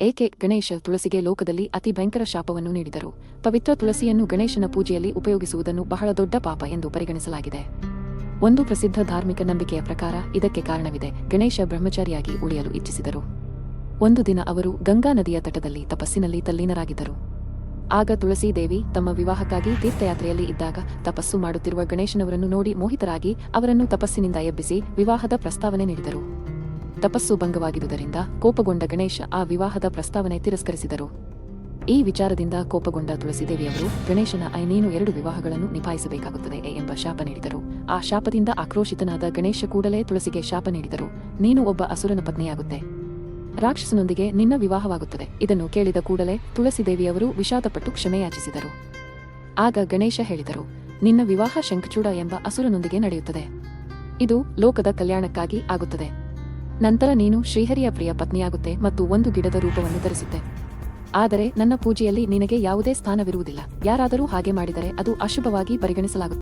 ಏಕೆ ಗಣೇಶ ತುಳಸಿಗೆ ಲೋಕದಲ್ಲಿ ಅತಿ ಭಯಂಕರ ಶಾಪವನ್ನು ನೀಡಿದರು? ಪವಿತ್ರ ತುಳಸಿಯನ್ನು ಗಣೇಶನ ಪೂಜೆಯಲ್ಲಿ ಉಪಯೋಗಿಸುವುದನ್ನು ಬಹಳ ದೊಡ್ಡ ಪಾಪ ಎಂದು ಪರಿಗಣಿಸಲಾಗಿದೆ. ಒಂದು ಪ್ರಸಿದ್ಧ ಧಾರ್ಮಿಕ ನಂಬಿಕೆಯ ಪ್ರಕಾರ ಇದಕ್ಕೆ ಕಾರಣವಿದೆ. ಗಣೇಶ ಬ್ರಹ್ಮಚಾರಿಯಾಗಿ ಉಳಿಯಲು ಇಚ್ಛಿಸಿದರು. ಒಂದು ದಿನ ಅವರು ಗಂಗಾ ನದಿಯ ತಟದಲ್ಲಿ ತಪಸ್ಸಿನಲ್ಲಿ ತಲ್ಲೀನರಾಗಿದ್ದರು. ಆಗ ತುಳಸಿ ದೇವಿ ತಮ್ಮ ವಿವಾಹಕ್ಕಾಗಿ ತೀರ್ಥಯಾತ್ರೆಯಲ್ಲಿ ಇದ್ದಾಗ ತಪಸ್ಸು ಮಾಡುತ್ತಿರುವ ಗಣೇಶನವರನ್ನು ನೋಡಿ ಮೋಹಿತರಾಗಿ ಅವರನ್ನು ತಪಸ್ಸಿನಿಂದ ಎಬ್ಬಿಸಿ ವಿವಾಹದ ಪ್ರಸ್ತಾವನೆ ನೀಡಿದರು. ತಪಸ್ಸು ಭಂಗವಾಗಿರುವುದರಿಂದ ಕೋಪಗೊಂಡ ಗಣೇಶ ಆ ವಿವಾಹದ ಪ್ರಸ್ತಾವನೆ ತಿರಸ್ಕರಿಸಿದರು. ಈ ವಿಚಾರದಿಂದ ಕೋಪಗೊಂಡ ತುಳಸಿದೇವಿಯವರು ಗಣೇಶನ ಐನೇನು ನೀನು ಎರಡು ವಿವಾಹಗಳನ್ನು ನಿಭಾಯಿಸಬೇಕಾಗುತ್ತದೆ ಎಂಬ ಶಾಪ ನೀಡಿದರು. ಆ ಶಾಪದಿಂದ ಆಕ್ರೋಶಿತನಾದ ಗಣೇಶ ಕೂಡಲೇ ತುಳಸಿಗೆ ಶಾಪ ನೀಡಿದರು. ನೀನು ಒಬ್ಬ ಅಸುರನ ಪತ್ನಿಯಾಗುತ್ತೆ. ರಾಕ್ಷಸನೊಂದಿಗೆ ನಿನ್ನ ವಿವಾಹವಾಗುತ್ತದೆ. ಇದನ್ನು ಕೇಳಿದ ಕೂಡಲೇ ತುಳಸಿದೇವಿಯವರು ವಿಷಾದಪಟ್ಟು ಕ್ಷಮೆಯಾಚಿಸಿದರು. ಆಗ ಗಣೇಶ ಹೇಳಿದರು, ನಿನ್ನ ವಿವಾಹ ಶಂಖಚೂಡ ಎಂಬ ಅಸುರನೊಂದಿಗೆ ನಡೆಯುತ್ತದೆ. ಇದು ಲೋಕದ ಕಲ್ಯಾಣಕ್ಕಾಗಿ ಆಗುತ್ತದೆ. ನಂತರ ನೀನು ಶ್ರೀಹರಿಯ ಪ್ರಿಯ ಪತ್ನಿಯಾಗುತ್ತೆ ಮತ್ತು ಒಂದು ಗಿಡದ ರೂಪವನ್ನು ಧರಿಸುತ್ತೆ. ಆದರೆ ನನ್ನ ಪೂಜೆಯಲ್ಲಿ ನಿನಗೆ ಯಾವುದೇ ಸ್ಥಾನವಿರುವುದಿಲ್ಲ. ಯಾರಾದರೂ ಹಾಗೆ ಮಾಡಿದರೆ ಅದು ಅಶುಭವಾಗಿ ಪರಿಗಣಿಸಲಾಗುತ್ತದೆ.